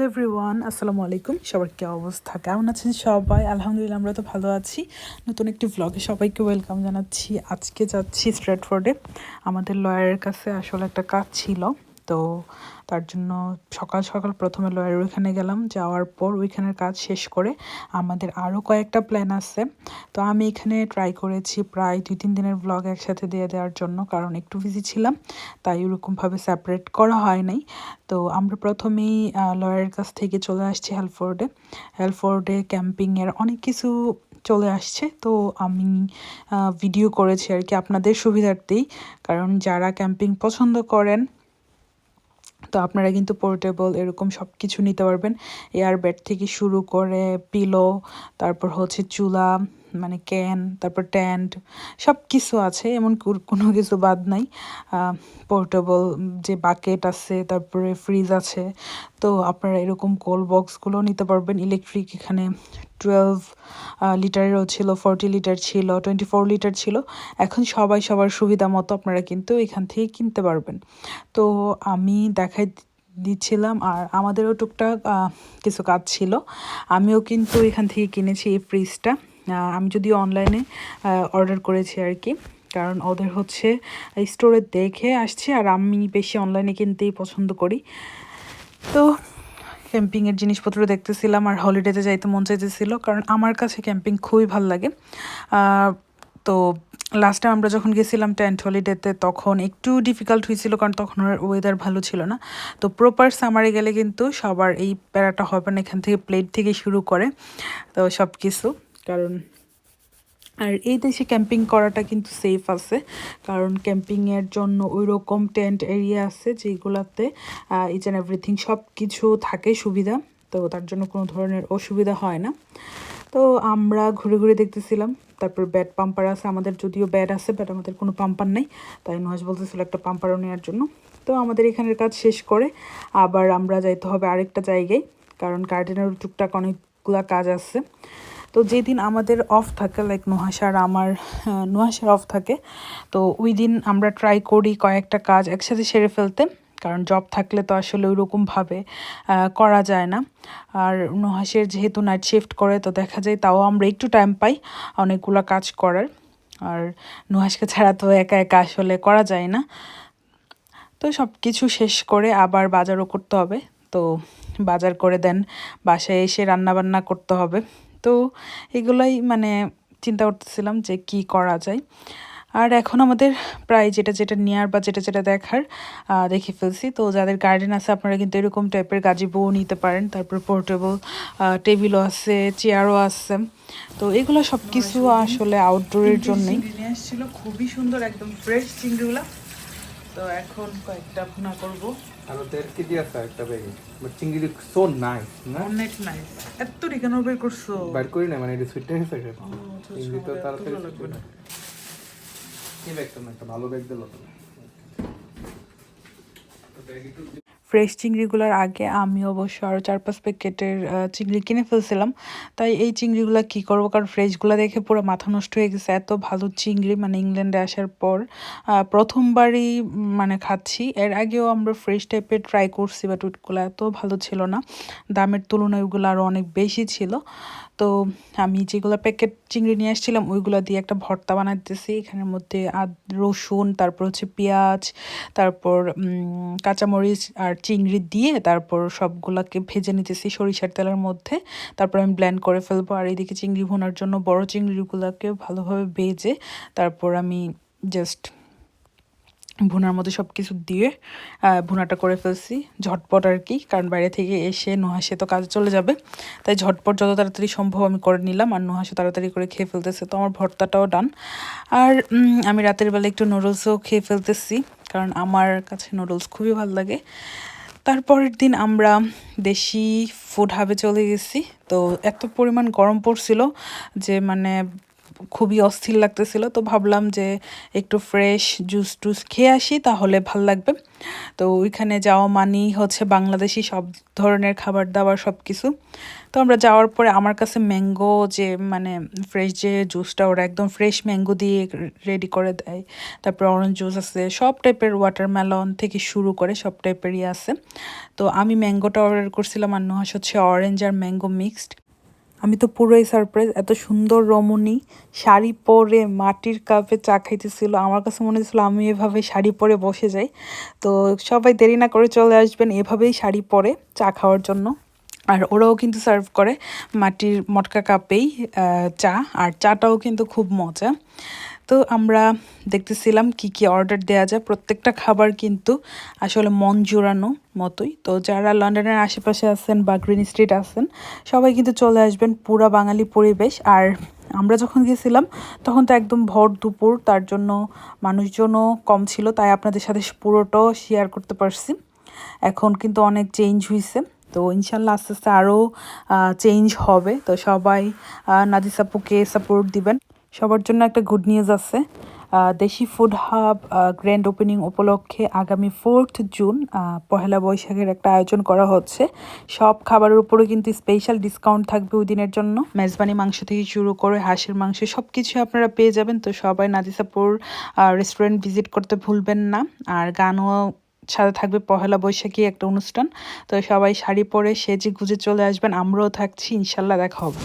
Hello everyone, আসসালামু আলাইকুম। সবার কী অবস্থা? কেমন আছেন সবাই? আলহামদুলিল্লাহ, আমরা তো ভালো আছি। নতুন একটি ব্লগে সবাইকে ওয়েলকাম জানাচ্ছি। আজকে যাচ্ছি স্ট্রেটফোর্ডে আমাদের লয়ারের কাছে আসলে একটা কাজ ছিল। তার জন্য সকাল সকাল প্রথমে লয়ারের ওইখানে গেলাম। যাওয়ার পর ওইখানের কাজ শেষ করে আমাদের আরও কয়েকটা প্ল্যান আছে। তো আমি এখানে ট্রাই করেছি প্রায় দুই, তিন দিনের ব্লগ একসাথে দিয়ে দেওয়ার জন্য, কারণ একটু বিজি ছিলাম, তাই ওরকমভাবে সেপারেট করা হয় নাই। তো আমরা প্রথমেই লয়ারের কাছ থেকে চলে আসছি হেলফোর্ডে হেলফোর্ডে ক্যাম্পিংয়ের অনেক কিছু চলে আসছে। তো আমি ভিডিও করেছি আর কি আপনাদের সুবিধার্থেই। কারণ যারা ক্যাম্পিং পছন্দ করেন তো আপনারা কিন্তু পোর্টেবল এরকম সব কিছু নিতে পারবেন। এয়ার বেড থেকে শুরু করে পিলো তারপর হচ্ছে চুলা মানে ক্যান তারপর ট্যান্ট সব কিছু আছে এমন কোনো কিছু বাদ নাই। পোর্টেবল যে বাকেট আছে, তারপরে ফ্রিজ আছে, তো আপনারা এরকম কোল্ড বক্সগুলো নিতে পারবেন। ইলেকট্রিক এখানে টুয়েলভ লিটারেরও ছিল ফর্টি লিটার ছিল টোয়েন্টি ফোর লিটার ছিল। এখন সবাই সবার সুবিধা মতো আপনারা কিন্তু এখান থেকে কিনতে পারবেন। তো আমি দেখাই দিচ্ছিলাম, আর আমাদেরও টুকটাক কিছু কাজ ছিল। আমিও কিন্তু এখান থেকে কিনেছি এই ফ্রিজটা আমি যদিও অনলাইনে অর্ডার করেছি আর কি। কারণ ওদের হচ্ছে স্টোরে দেখে আসছে আর আমি বেশি অনলাইনে কিনতেই পছন্দ করি। তো ক্যাম্পিংয়ের জিনিসপত্র দেখতেছিলাম আর হলিডেতে যাইতে মন চাইতেছিল কারণ আমার কাছে ক্যাম্পিং খুবই ভালো লাগে। তো লাস্ট টাইম আমরা যখন গেছিলাম টেন্ট হলিডেতে তখন একটু ডিফিকাল্ট হয়েছিল কারণ তখন ওয়েদার ভালো ছিল না। তো প্রপার সামারে গেলে কিন্তু সবার এই প্যারাটা হবে না, এখান থেকে প্লেট থেকে শুরু করে, তো সব কিছু কারণ আর এই দেশে ক্যাম্পিং করাটা কিন্তু সেফ আছে। কারণ ক্যাম্পিংয়ের জন্য ওই রকম টেন্ট এরিয়া আছে যেগুলোতে ইচ অ্যান্ড এভরিথিং সব কিছু থাকে সুবিধা। তো তার জন্য কোনো ধরনের অসুবিধা হয় না। তো আমরা ঘুরে ঘুরে দেখতেছিলাম। তারপর ব্যাট পাম্পার আছে আমাদের, যদিও ব্যাট আছে ব্যাট আমাদের কোনো পাম্পার নেই। তাই নহাজ বলতেছিল একটা পাম্পারও নেওয়ার জন্য। তো আমাদের এখানের কাজ শেষ করে আবার আমরা যাইতে হবে আরেকটা জায়গায়। কারণ গার্ডেনের টুকটাক অনেকগুলা কাজ আছে। তো যেদিন আমাদের অফ থাকে লাইক নোহাসার আমার নোহাসার অফ থাকে, তো ওই দিন আমরা ট্রাই করি কয়েকটা কাজ একসাথে সেরে ফেলতে, কারণ জব থাকলে তো আসলে ওই রকমভাবে করা যায় না। আর নোহাসের যেহেতু নাইট শিফট করে, তো দেখা যায় তাও আমরা একটু টাইম পাই অনেকগুলো কাজ করার। আর নুহাসকে ছাড়া তো একা একা আসলে করা যায় না। তো সব কিছু শেষ করে আবার বাজারও করতে হবে, তো বাজার করে দেন, বাসায় এসে রান্না বান্না করতে হবে। তো এগুলাই মানে চিন্তা করতেছিলাম যে কি করা যায়। আর এখন আমাদের প্রায় যেটা যেটা নেওয়ার বা যেটা যেটা দেখার দেখে ফেলছি। তো যাদের গার্ডেন আছে আপনারা কিন্তু এরকম টাইপের গাজি বউ নিতে পারেন। তারপর পোর্টেবল টেবিলও আছে চেয়ারও আছে। তো এগুলো সব কিছু আসলে আউটডোরের জন্যই। নিয়ে আসছিল খুবই সুন্দর একদম ফ্রেশ চিংড়িগুলো। তো এখন কয়েকটা ভুনা করব। আর ওদের কি দিয়ে আছে একটা ব্যাগে? বাট চিংড়ি সো নাইস না? অনেক নাইস এত কেন বের করছ? বের করি না মানে এটা সুইটনেস আছে আচ্ছা, চিংড়ি তো আচ্ছা, তাড়াতাড়ি লাগবে না। কি ব্যাগ তো না একটা ভালো ব্যাগ দিল তো ফ্রেশ চিংড়িগুলোর আগে আমি অবশ্য আরও চার পাঁচ প্যাকেটের চিংড়ি কিনে ফেলছিলাম। তাই এই চিংড়িগুলো কী করব? কারণ ফ্রেশগুলো দেখে পুরো মাথা নষ্ট হয়ে গেছে। এত ভালো চিংড়ি মানে ইংল্যান্ডে আসার পর প্রথমবারই মানে খাচ্ছি। এর আগেও আমরা ফ্রেশ টাইপের ট্রাই করছি বাট ওইগুলো এত ভালো ছিল না। দামের তুলনায় ওগুলো আরও অনেক বেশি ছিল। তো আমি যেগুলো প্যাকেট চিংড়ি নিয়ে আসছিলাম, ওইগুলো দিয়ে একটা ভর্তা বানাতেছি এখানের মধ্যে আদ, রসুন, তারপর হচ্ছে পেঁয়াজ, তারপর কাঁচামরিচ আর চিংড়ি দিয়ে তারপর সবগুলোকে ভেজে নিতেছি সরিষার তেলের মধ্যে। তারপর আমি ব্ল্যান্ড করে ফেলব। আর এইদিকে চিংড়ি ভোনার জন্য বড় চিংড়িগুলোকে ভালোভাবে ভেজে তারপর আমি জাস্ট ভুনার মধ্যে সব কিছু দিয়ে ভুনাটা করে ফেলছি ঝটপট আর কি, কারণ বাইরে থেকে এসে নুহাসে তো কাজ চলে যাবে। তাই ঝটপট যত তাড়াতাড়ি সম্ভব আমি করে নিলাম আর নুহাসে তাড়াতাড়ি করে খেয়ে ফেলতেছে, তো আমার ভর্তাটাও ডান। আর আমি রাতের বেলা একটু নুডলসও খেয়ে ফেলতেছি, কারণ আমার কাছে নুডলস খুবই ভালো লাগে। তারপরের দিন আমরা দেশি ফুড হাবে চলে গেছি, তো এত পরিমাণ গরম পড়ছিল যে মানে খুবই অস্থির লাগতেছিল, তো ভাবলাম যে একটু ফ্রেশ জুস টুস খেয়ে আসি, তাহলে ভালো লাগবে। তো ওইখানে যাওয়া মানেই হচ্ছে বাংলাদেশি সব ধরনের খাবার দাবার সব কিছু তো আমরা যাওয়ার পরে আমার কাছে ম্যাঙ্গো যে মানে ফ্রেশ যে জুসটা ওরা একদম ফ্রেশ ম্যাঙ্গো দিয়ে রেডি করে দেয়। তারপরে অরেঞ্জ জুস আছে, সব টাইপের ওয়াটারমেলন থেকে শুরু করে সব টাইপেরই আছে। তো আমি ম্যাঙ্গোটা অর্ডার করছিলাম আর নুহাস হচ্ছে অরেঞ্জ আর ম্যাঙ্গো মিক্সড আমি তো পুরোই সারপ্রাইজ এত সুন্দর রমণী, শাড়ি পরে মাটির কাপে চা খাইতেছিল। আমার কাছে মনে হচ্ছিল আমি এভাবে শাড়ি পরে বসে যাই। তো সবাই দেরি না করে চলে আসবেন এভাবেই শাড়ি পরে চা খাওয়ার জন্য। আর ওরাও কিন্তু সার্ভ করে মাটির মটকা কাপেই চা। আর চাটাও কিন্তু খুব মজা। তো আমরা দেখতেছিলাম কি কি অর্ডার দেওয়া যায়। প্রত্যেকটা খাবার কিন্তু আসলে মন জোড়ানো মতোই। তো যারা লন্ডনের আশেপাশে আছেন বা গ্রিন স্ট্রিট আছেন সবাই কিন্তু চলে আসবেন পুরা বাঙালি পরিবেশ। আর আমরা যখন গেছিলাম তখন তো একদম ভর দুপুর তার জন্য মানুষজনও কম ছিল তাই আপনাদের সাথে পুরোটাও শেয়ার করতে পারছি। এখন কিন্তু অনেক চেঞ্জ হয়েছে তো ইনশাল্লাহ আস্তে আস্তে আরও চেঞ্জ হবে। তো সবাই আহ, নাদিস আপুকে সাপোর্ট দিবেন। সবার জন্য একটা গুড নিউজ আছে। দেশি ফুড হাব গ্র্যান্ড ওপেনিং উপলক্ষে আগামী ফোর্থ জুন পহেলা বৈশাখের একটা আয়োজন করা হচ্ছে। সব খাবারের উপরে কিন্তু স্পেশাল ডিসকাউন্ট থাকবে ওই দিনের জন্য। মেজবানি মাংস থেকে শুরু করে হাঁসের মাংস সব কিছু আপনারা পেয়ে যাবেন। তো সবাই নাদিসাপুর রেস্টুরেন্ট ভিজিট করতে ভুলবেন না। আর গানও সাথে থাকবে পহেলা বৈশাখী একটা অনুষ্ঠান। তো সবাই শাড়ি পরে সেজে গুজে চলে আসবেন। আমরাও থাকছি। ইনশাল্লাহ দেখা হবে।